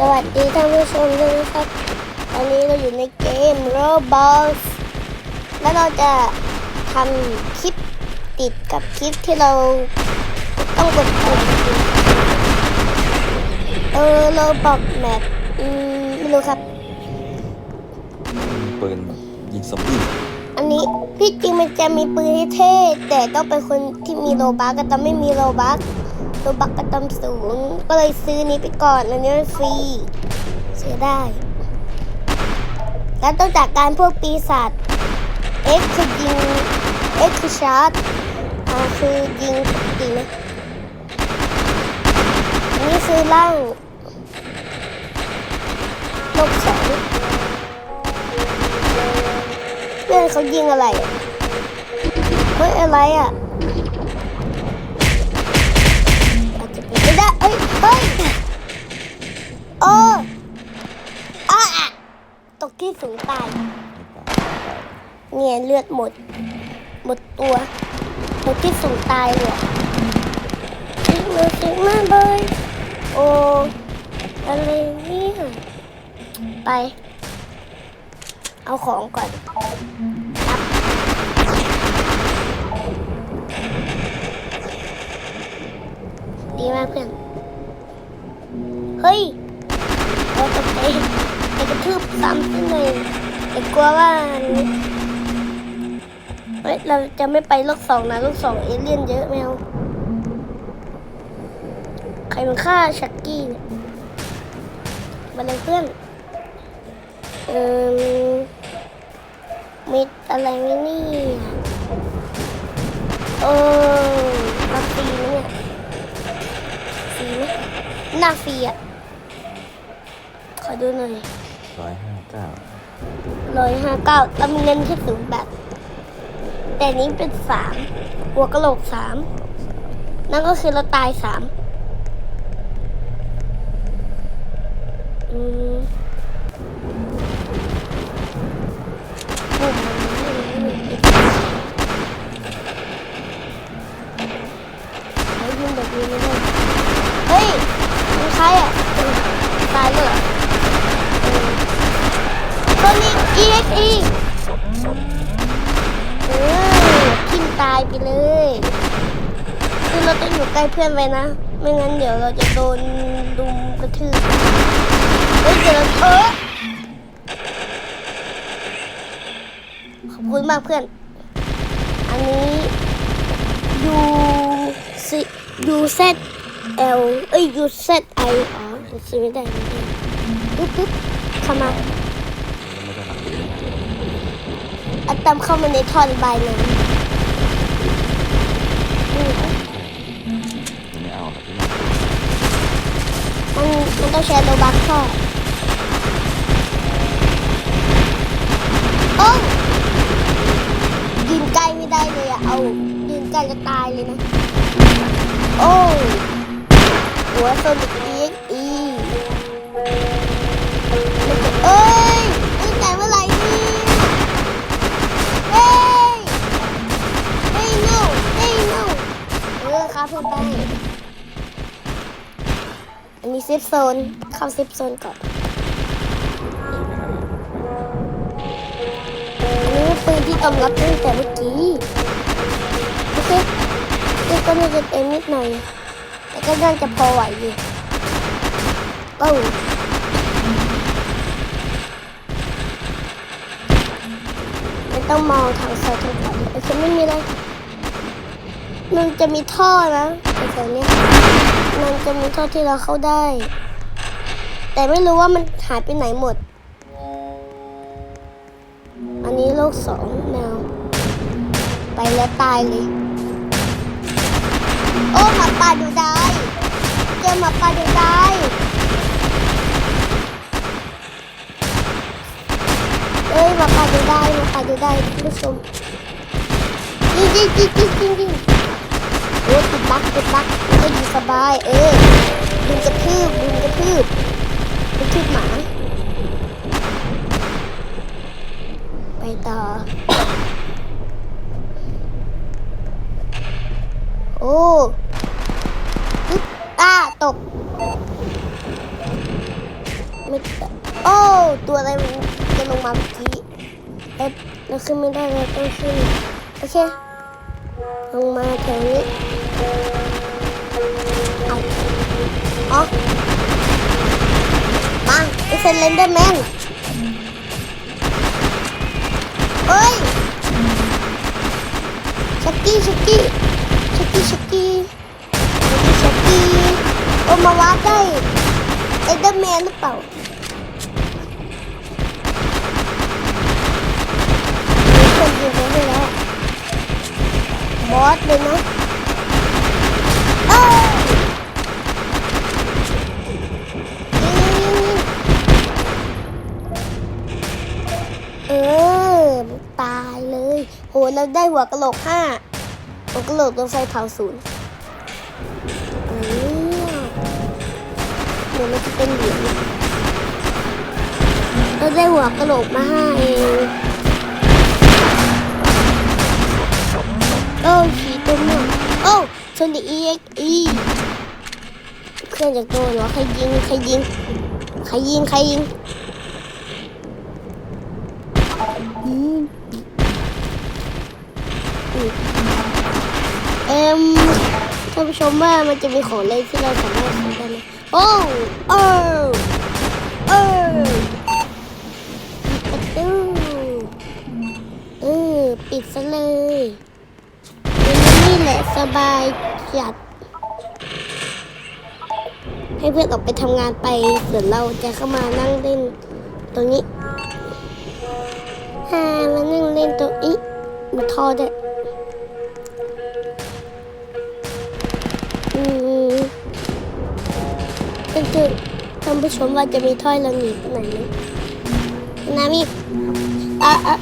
สวัสดีท่านผู้ชมด้วยนะครับ ตอนนี้เราอยู่ในเกม Roblox แล้วเราจะทำคลิปติดกับคลิปที่เราต้องกดปุ่มเออเราบอกแมปอืมไม่รู้ครับ ปืนยิงซอมบี้อันนี้พี่จริงมันจะมีปืนที่เท่ แต่ต้องเป็นคนที่มีโลบักก็ต้องไม่มีโลบัก โลบักก็ต้องศูนย์ก็เลยซื้อนี้ไปก่อนอันนี้ฟรีซื้อได้ แล้วต้องจัดการพวกปีศาจ X คือยิง X คือชาร์จอ่าคือยิงปกตินะอันนี้ซื้อล่างโลกสองเพื่อนเขายิงอะไรเฮ้ยอะไรอะ เอ้ยเฮ้ยเอออะตกที่สูงตาย เนี่ยเลือดหมด หมดตัวหมดที่สูงตายเลยอะเจ็บมือเจ็บมาเลยโออะไรเนี่ยไป เอาของก่อนดีมากเพื่อน เฮ้ยเราจะไปไปกระทืบซ้ำที่หนึ่งแต่กลัวว่าเฮ้ยเราจะไม่ไปโลกสองนะโลกสองเอเลี่ยนเยอะแมวใครมันฆ่าชักกี้เนี่ยมาเลยเพื่อนเออมีอะไรไมเนี่ยเออมาฟรีเนี่ย หน้าฟรีอะ ขอดูหน่อยร้อยห้าเก้าร้อยห้าเก้าแล้วมีเงินแค่ศูนย์บาทแต่นี้เป็นสามหัวกะโหลกสามนั่นก็คือเราตายสามอืมปุ่มมันไม่ได้เฮ้ยยิงแบบนี้ไม่ได้เฮ้ยมันใครอะเออตายเลยเหรอเออ โซนิ ก EXE เออทิ่มตายไปเลยคือเราต้องอยู่ใกล้เพื่อนไว้นะ ไม่งั้นเดี๋ยวเราจะโดนดุมกระทืบเฮ้ยเดี๋ยวเออขอบคุณมากเพื่อน อันนี้ U C U Z L เอ้ย U Z I อ๋อซื้อไม่ได้ไม่ได้ปึ๊บปึ๊บเข้ามา ไม่ได้รับปืนนะเอาตามเข้ามาในท่อนใบหนึ่งนี่เหรอไม่เอาครับพี่มันมันต้องใช้โลบัคเข้าโอ้ยยืนใกล้ไม่ได้เลยอะเอายืนใกล้จะตายเลยนะ โอ้ยหัวโซนิก ออครับเพื่อนไป อันนี้เซฟโซน เข้าเซฟโซนก่อนอันนี้ปืนที่ตำรับตั้งแต่เมื่อกี้โอเคเด็ก็น่าจะเต็มนิดหน่อย แต่ก็น่าจะพอไหวอยู่โอ้ไม่ต้องมองทางซ้ายทางขวาโอเคไม่มีอะไร มันจะมีท่อนะแถวนี้มันจะมีท่อที่เราเข้าได้ แต่ไม่รู้ว่ามันหายไปไหนหมด อันนี้โลกสองแมวไปแล้วตายเลย โอ้หมาป่าดูได้ เจอหมาป่าดูได้เอ้ยหมาป่าดูได้หมาป่าดูได้คุณผู้ชมจริงจริงจริงจริงจริง จริงเออติดบักติดบักก็อยู่สบาย เออดึงกระทืบดึงกระทืบกระทืบหมา ไปต่อ โอ้ปึ๊บอ้าตกไม่โอ้ ตัวอะไรมันจะลงมาเมื่อกี้เอ๊ะเราขึ้นไม่ได้เราต้องขึ้น โอเค ลงมาแถวนี้ เอาอ๋อมาไอเซนเลนเดอร์แมนเฮ้ยชักกี้ชักกี้ชักกี้ชักกี้ชักกี้ชักกี้โอมาวาดได้เอเดอร์แมนหรือเปล่าคนอยู่ตรงนี้แล้วบอสเลยนะ เออตายเลย โหเราได้หัวกะโหลกห้าหัวกะโหลกโดนไฟเผาศูนย์เออเดี๋ยวมันจะเป็นเหรียญเราได้หัวกะโหลกมาห้าเองโอ้ผีตัวหนึ่งโอ้ ชนดีเอ็กอีเครื่องจากตัวเหรอใครยิงใครยิงใครยิงใครยิงเอ็มท่านผู้ชมว่ามันจะมีของเล่นที่เราสามารถซื้อได้ไหมโอ้เออเออปิดประตูเออปิดซะเลย แหละสบายจัด ให้เพื่อนออกไปทำงานไปส่วนเราจะเข้ามานั่งเล่นตรงนี้อ่ามานั่งเล่นตรงนี้มีท่อด้วยอืมก็คือท่านผู้ชมว่าจะมีถ้อยเราหนีไปไหนไหมนามีอะอะ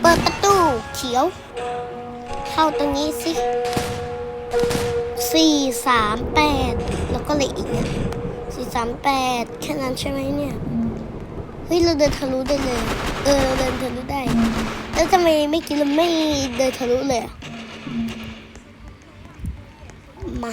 เปิดประตูเขียว เข้าตรงนี้สิสี่สามแปดแล้วก็เหลยอีกเนี่ยสี่สามแปดแค่นั้นใช่ไหมเนี่ย เฮ้ย เราเดินทะลุได้เลย เออ เราเดินทะลุได้ แล้วทำไมไม่กินเราไม่เดินทะลุเลยอะมา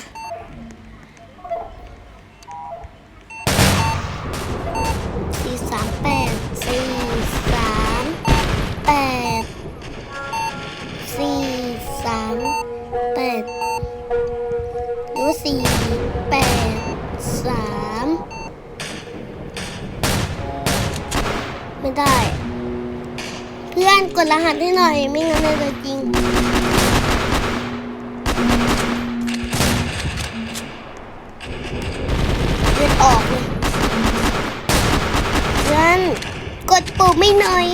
ดให้หน่อยไม่งั้นจะจริงเลือดออกเลยเพื่อนกดปุ่มไม่หน่อย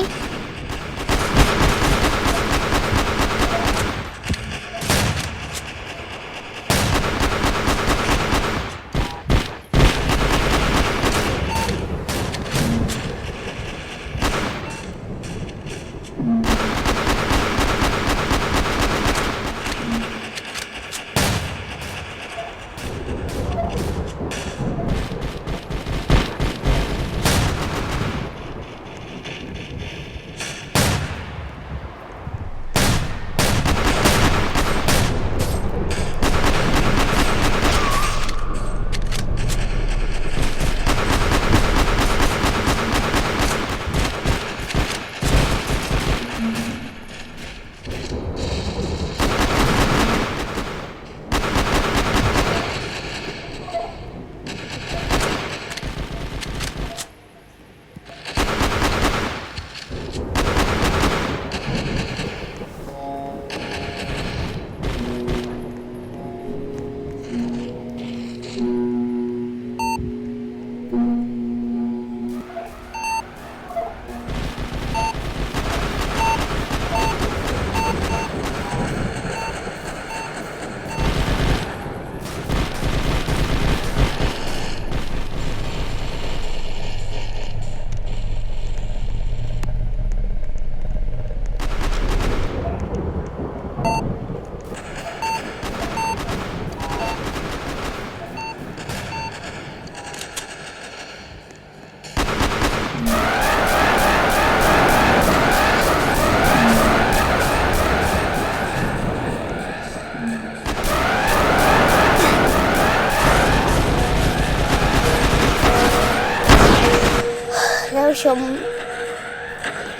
ชม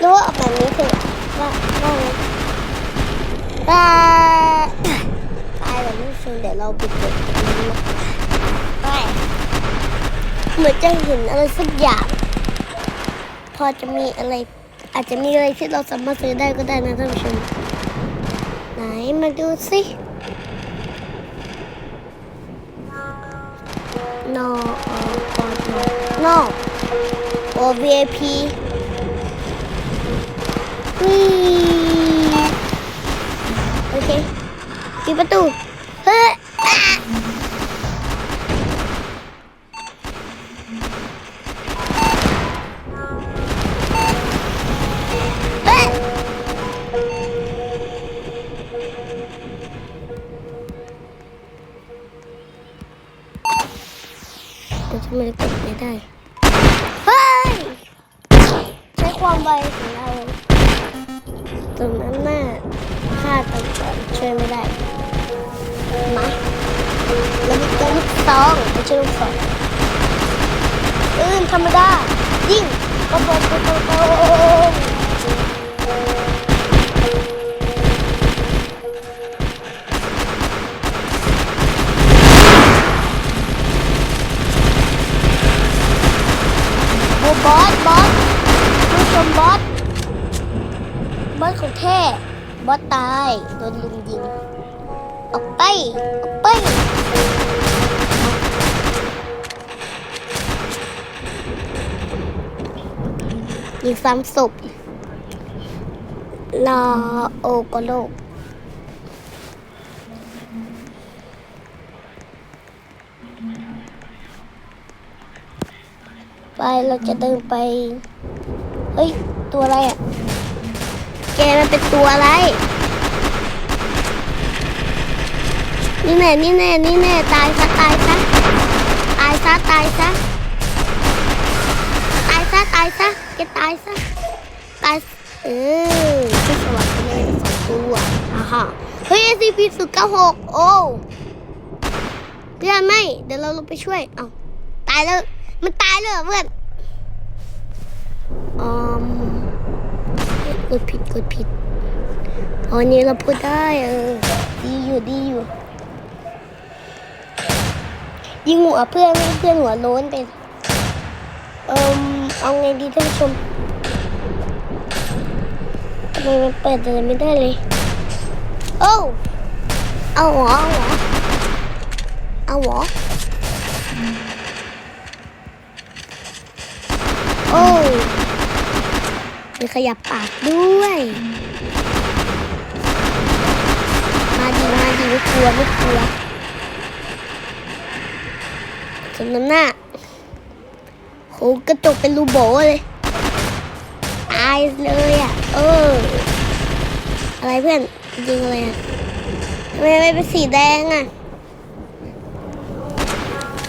รู้ว่าออกแบบนี้เถอะว่าว่าไงว่าตายแล้วท่านผู้ชมเดี๋ยวเราปิดเด็กตรงนี้นะไปเหมือนจะเห็นอะไรสักอย่าง พอจะมีอะไร อาจจะมีอะไรที่เราสามารถซื้อได้ก็ได้นะท่านผู้ชมไหนมาดูสิ no oh, no o VIP วิ่โอเคปิดประตู เฮ้ยอะเฮ้ยเดี๋ยวทำไมกดไม่ได้ ซองไม่ใช่ลูกซองอื่นธรรมดา ยิงปะปะปะปะปะโอ้บอส บอสผู้ชมบอส บอสของแท้บอสตาย โดนลุมยิง ออกไป ออกไปยิงซ้ำศพลโอกโลกไปเราจะเดินไป เฮ้ย ตัวอะไรอะ แกมันเป็นตัวอะไร นี่แน่ นี่แน่ นี่แน่ ตายซะ ตายซะ ตายซะ ตายซะ ตายซะ ตายซะ แกตายซะตายเออที่สวรรค์ก็ไม่ได้สองตัวอ่าฮะเฮ้ย SCP ศูนย์เก้าหกโอ้เพื่อนไม่ เดี๋ยวเราลงไปช่วย เอาตายแล้ว มันตายเลยเหรอเพื่อนอืมกดผิดกดผิดอ๋อนี่เราพูดได้เออ ดีอยู่ดีอยู่ ยิงหัวเพื่อนให้เพื่อนหัวโล้นไปเอิม เอาไงดีท่านผู้ชมทำไมมันเปิดอะไรไม่ได้เลย โอ้เอาหัวเอาหัวเอาหัวโอ้มีขยับปากด้วย มาดีมาดีไม่กลัวไม่กลัวสมน้ำหน้า โหกระจกเป็นรูโบเลยตายเลยอะ เออ อะไรเพื่อนยิงอะไรอะทำไมไม่เป็นสีแดงอะ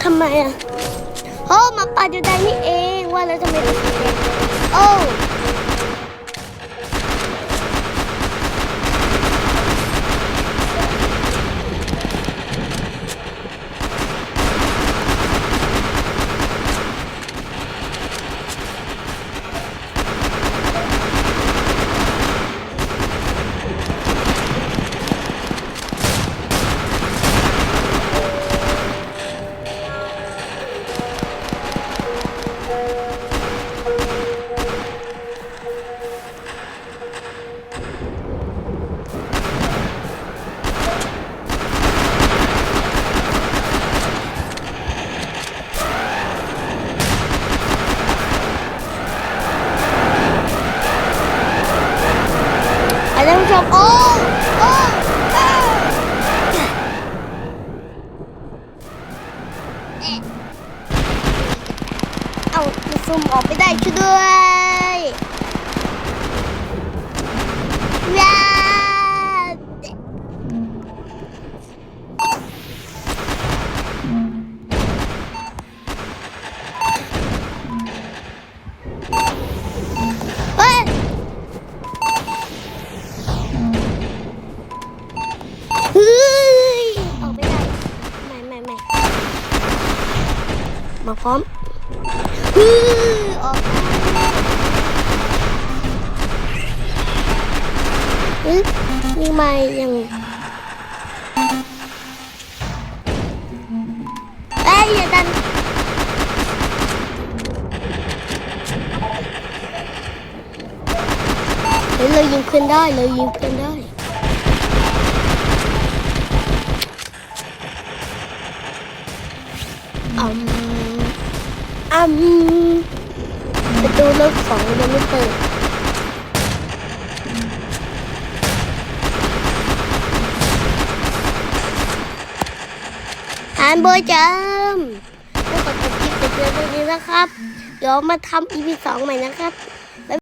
ทำไมอะโอ้มาป่าอยู่แดงนี่เองว่าแล้วทำไมเป็นสีแดงโอ้ อ มาพร้อมนี่มายังไอ้ยัย่าดันเลยยิงขึ้นได้เลยยิงขึ้นได้อืม ประตูรถสองยังไม่เปิดทานเบอร์จำแล้วก็จบคลิปแต่เพียงเท่านี้นะครับ เดี๋ยวมาทำ EP สองใหม่นะครับ